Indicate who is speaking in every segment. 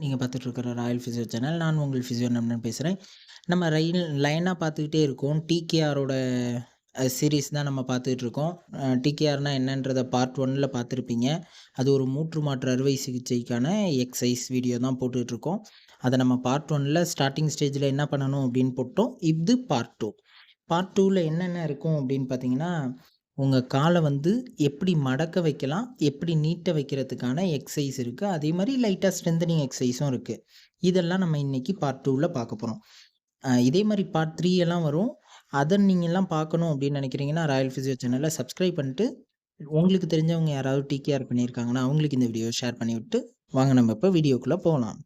Speaker 1: நீங்கள் பார்த்துட்ருக்கிற Royal physio channel நான் உங்கள் ஃபிசியோ நம்பன் பேசுகிறேன் நம்ம ரயில் லைனாக பார்த்துக்கிட்டே இருக்கோம். டிகேஆரோட சீரீஸ் தான் நம்ம பார்த்துட்ருக்கோம் டிகேஆர்னால் என்னன்றதை பார்ட் ஒன்னில் பார்த்துருப்பீங்க அது ஒரு மூற்று மாற்று அறுவை சிகிச்சைக்கான எக்ஸசைஸ் வீடியோ தான் போட்டுட்ருக்கோம். அதை நம்ம பார்ட் ஒன்னில் ஸ்டார்டிங் ஸ்டேஜில் என்ன பண்ணணும் அப்படின்னு போட்டோம். இது பார்ட் டூ பார்ட் டூவில் என்னென்ன இருக்கும் அப்படின்னு பார்த்தீங்கன்னா உங்கள் காலை வந்து எப்படி மடக்க வைக்கலாம் எப்படி நீட்ட வைக்கிறதுக்கான எக்ஸசைஸ் இருக்குது அதே மாதிரி லைட்டாக ஸ்ட்ரென்தனிங் எக்ஸசைஸும் இருக்குது இதெல்லாம் நம்ம இன்றைக்கி பார்ட் டூவில் பார்க்க போகிறோம் இதே மாதிரி பார்ட் த்ரீ எல்லாம் வரும். அதை நீங்கள்லாம் பார்க்கணும் அப்படின்னு நினைக்கிறீங்கன்னா ராயல் ஃபிசியோ சேனலை சப்ஸ்கிரைப் பண்ணிட்டு உங்களுக்கு தெரிஞ்சவங்க யாராவது டிகேஆர் பண்ணியிருக்காங்கன்னா அவங்களுக்கு இந்த வீடியோ ஷேர் பண்ணி விட்டு வாங்க நம்ம இப்போ வீடியோக்குள்ளே போகலாம்.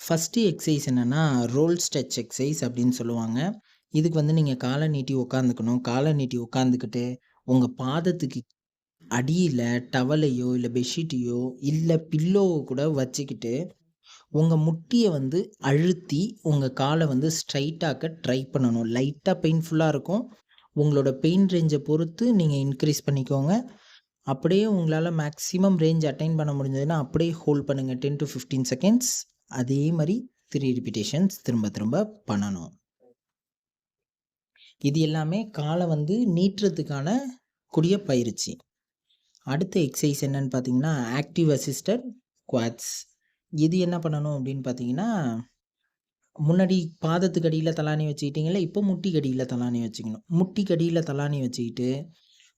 Speaker 1: ஃபஸ்ட்டு எக்ஸசைஸ் என்னென்னா ரோல் ஸ்டெச் எக்ஸசைஸ் அப்படின்னு சொல்லுவாங்க. இதுக்கு வந்து நீங்கள் காலை நீட்டி உட்காந்துக்கணும் காலை நீட்டி உட்காந்துக்கிட்டு உங்கள் பாதத்துக்கு அடியில் டவலையோ இல்லை பெட்ஷீட்டையோ இல்லை பில்லோவோ கூட வச்சுக்கிட்டு உங்கள் முட்டியை வந்து அழுத்தி உங்கள் காலை வந்து ஸ்ட்ரைட்டாக்க ட்ரை பண்ணணும். லைட்டாக பெயின்ஃபுல்லாக இருக்கும். உங்களோட பெயின் ரேஞ்சை பொறுத்து நீங்கள் இன்க்ரீஸ் பண்ணிக்கோங்க. அப்படியே உங்களால் மேக்ஸிமம் ரேஞ்ச் அட்டைன் பண்ண முடிஞ்சதுன்னா அப்படியே ஹோல்ட் பண்ணுங்கள் டென் டு ஃபிஃப்டீன் செகண்ட்ஸ் அதே மாதிரி த்ரீ ரிப்பிட்டேஷன்ஸ் திரும்ப திரும்ப பண்ணணும். இது எல்லாமே காலை வந்து நீட்டுறதுக்கான கூடிய பயிற்சி. அடுத்த எக்ஸசைஸ் என்னன்னு பார்த்தீங்கன்னா ஆக்டிவ் அசிஸ்டட் குவாட்ஸ் இது என்ன பண்ணணும் அப்படின்னு பார்த்தீங்கன்னா முன்னாடி பாதத்துக்கு அடியில் தலானி வச்சுக்கிட்டீங்களா இப்போ முட்டி கடியில் தலானி வச்சுக்கணும். முட்டி கடியில் தலானி வச்சுக்கிட்டு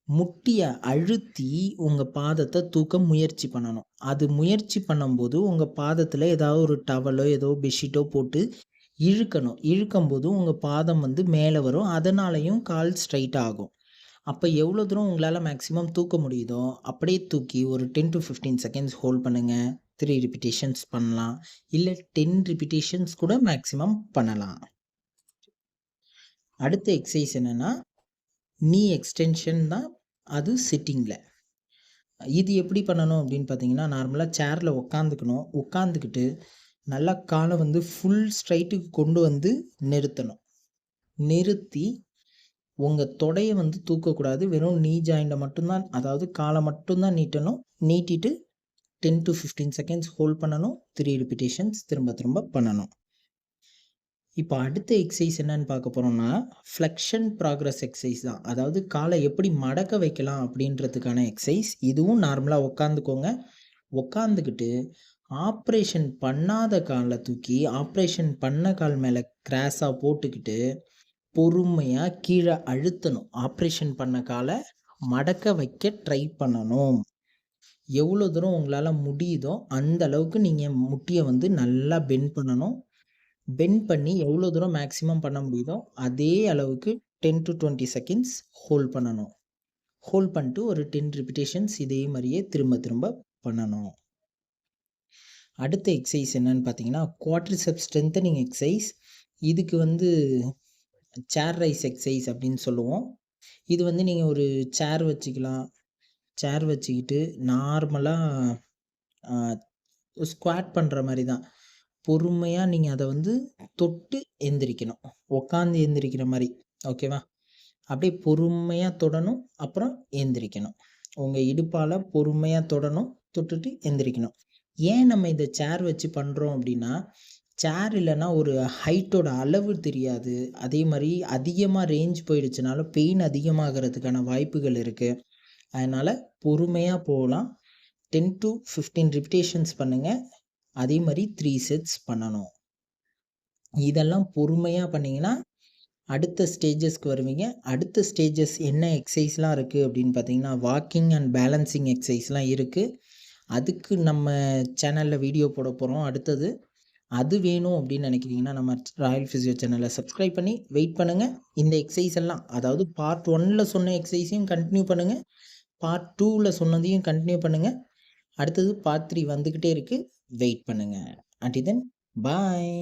Speaker 1: முட்டியை அழுத்தி உங்கள் பாதத்தை தூக்க முயற்சி பண்ணணும். அது முயற்சி பண்ணும்போது உங்கள் பாதத்தில் ஏதாவது ஒரு டவலோ ஏதோ பெட்ஷீட்டோ போட்டு இழுக்கணும். இழுக்கும்போது உங்கள் பாதம் வந்து மேலே வரும். அதனாலையும் கால் ஸ்ட்ரைட் ஆகும். அப்போ எவ்வளோ தூரம் உங்களால் மேக்ஸிமம் தூக்க முடியுதோ அப்படியே தூக்கி ஒரு ten to fifteen seconds hold பண்ணுங்கள் த்ரீ ரிப்பிட்டேஷன்ஸ் பண்ணலாம். இல்லை டென் ரிப்பிட்டேஷன்ஸ் கூட மேக்ஸிமம் பண்ணலாம். அடுத்த எக்ஸசைஸ் என்னென்னா நீ எக்ஸ்டென்ஷன் தான் அது சிட்டிங்கில் இது எப்படி பண்ணணும் அப்படின்னு பார்த்தீங்கன்னா நார்மலாக சேரில் உக்காந்துக்கணும். உட்காந்துக்கிட்டு நல்லா காலை வந்து ஃபுல் ஸ்ட்ரைட்டுக்கு கொண்டு வந்து நிறுத்தணும். நிறுத்தி உங்கள் தொடையை வந்து தூக்கக்கூடாது. வெறும் நீ ஜாயிண்டை மட்டும்தான் அதாவது காலை மட்டும்தான் நீட்டணும். நீட்டிட்டு ten to fifteen seconds hold பண்ணணும். த்ரீ ரிப்பிட்டேஷன்ஸ் திரும்ப திரும்ப பண்ணணும். இப்போ அடுத்த எக்ஸசைஸ் என்னன்னு பார்க்க போகிறோம்னா ஃப்ளெக்ஷன் ப்ராக்ரஸ் எக்ஸசைஸ் தான். அதாவது காலை எப்படி மடக்க வைக்கலாம் அப்படின்றதுக்கான எக்ஸசைஸ் இதுவும் நார்மலாக உட்காந்துக்கோங்க உட்காந்துக்கிட்டு ஆப்ரேஷன் பண்ணாத காலை தூக்கி ஆப்ரேஷன் பண்ண கால் மேலே கிராஸாக போட்டுக்கிட்டு பொறுமையாக கீழே அழுத்தணும். ஆப்ரேஷன் பண்ண காலை மடக்க வைக்க ட்ரை பண்ணணும். எவ்வளோ தூரம் உங்களால் முடியுதோ அந்த அளவுக்கு நீங்கள் முட்டியை வந்து நல்லா பெண்ட் பண்ணணும். பெண்ட் பண்ணி எவ்வளோ தூரம் மேக்ஸிமம் பண்ண முடியுதோ அதே அளவுக்கு ten to twenty seconds hold பண்ணணும். ஹோல்ட் பண்ணிட்டு ஒரு டென் ரிப்பிட்டேஷன்ஸ் இதே மாதிரியே திரும்ப திரும்ப பண்ணணும். அடுத்த எக்ஸசைஸ் என்னன்னு பார்த்தீங்கன்னா குவாட்ரிசெப் ஸ்ட்ரென்தனிங் எக்ஸசைஸ் இதுக்கு வந்து சேர் ரைஸ் எக்ஸசைஸ் அப்படின்னு சொல்லுவோம். இது வந்து நீங்கள் ஒரு சேர் வச்சுக்கலாம். சேர் வச்சுக்கிட்டு நார்மலாக ஸ்குவாட் பண்ணுற மாதிரி தான் பொறுமையாக நீங்கள் அதை வந்து தொட்டு எந்திரிக்கணும். உக்காந்து எந்திரிக்கிற மாதிரி ஓகேவா அப்படியே பொறுமையாக தொடணும். அப்புறம் எந்திரிக்கணும். உங்கள் இடுப்பால் பொறுமையாக தொடணும். தொட்டுட்டு எந்திரிக்கணும். ஏன் நம்ம இதை சேர் வச்சு பண்ணுறோம் அப்படின்னா சேர் இல்லைன்னா ஒரு ஹைட்டோட அளவு தெரியாது. அதே மாதிரி அதிகமாக ரேஞ்ச் போயிடுச்சுனாலும் பெயின் அதிகமாகிறதுக்கான வாய்ப்புகள் இருக்குது அதனால் பொறுமையாக போகலாம். டென் டு ஃபிஃப்டீன் ரிப்பிட்டேஷன்ஸ் பண்ணுங்கள் அதே மாதிரி த்ரீ செட்ஸ் பண்ணணும். இதெல்லாம் பொறுமையாக பண்ணிங்கன்னா அடுத்த ஸ்டேஜஸ்க்கு வருவீங்க. அடுத்த ஸ்டேஜஸ் என்ன எக்ஸசைஸ்லாம் இருக்குது அப்படின்னு பார்த்தீங்கன்னா வாக்கிங் அண்ட் பேலன்சிங் எக்ஸசைஸ்லாம் இருக்குது அதுக்கு நம்ம சேனலில் வீடியோ போட போகிறோம் அடுத்தது அது வேணும் அப்படின்னு நினைக்கிறீங்கன்னா நம்ம ராயல் ஃபிசியோ சேனலை சப்ஸ்கிரைப் பண்ணி வெயிட் பண்ணுங்கள் இந்த எக்ஸசைஸ் எல்லாம் அதாவது பார்ட் ஒனில் சொன்ன எக்ஸசைஸையும் கண்டினியூ பண்ணுங்கள் பார்ட் டூவில் சொன்னதையும் கண்டினியூ பண்ணுங்கள் அடுத்தது பார்ட் த்ரீ வந்துக்கிட்டே இருக்குது வெயிட் பண்ணுங்கள் அண்ட் தென் பாய்